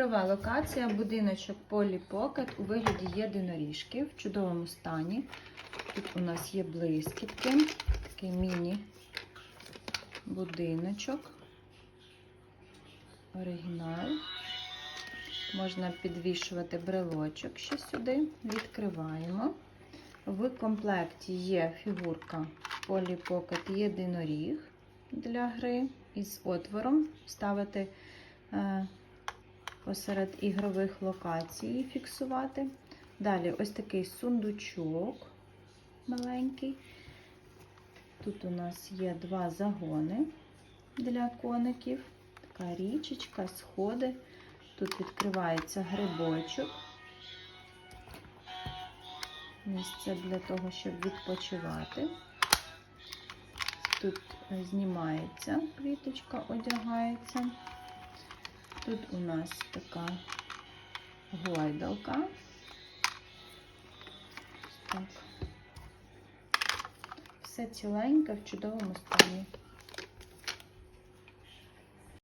Друга локація будиночок Polly у вигляді єдиноріжки в чудовому стані. Тут у нас є блискітки, такий міні-будиночок. Оригінал. Можна підвішувати брелочок ще сюди. Відкриваємо. В комплекті є фігурка Polly Pocket єдиноріг для гри із отвором. Ставити е, посеред ігрових локацій фіксувати. Далі ось такий сундучок маленький. Тут у нас є два загони для коників. Така річечка, сходи. Тут відкривається грибочок. Місце для того, щоб відпочивати. Тут е, знімається квіточка, одягається. Тут у нас така гойдалка. Так. Все ціленьке в чудовому стані.